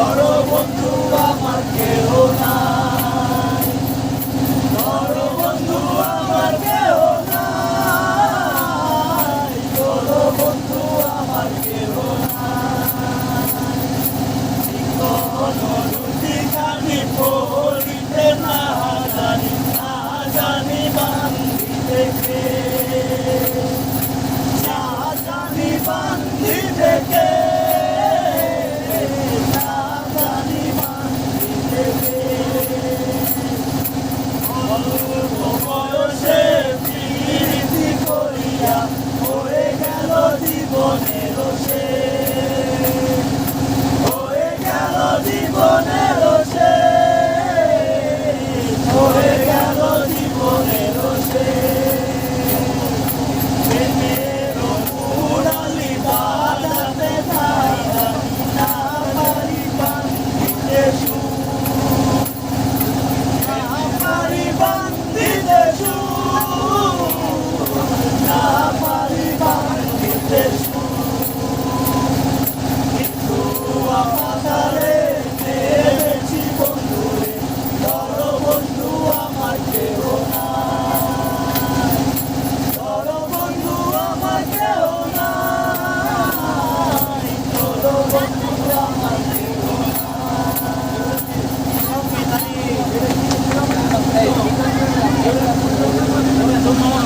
বড় বন্ধু আমার কেউ না মনে রোষে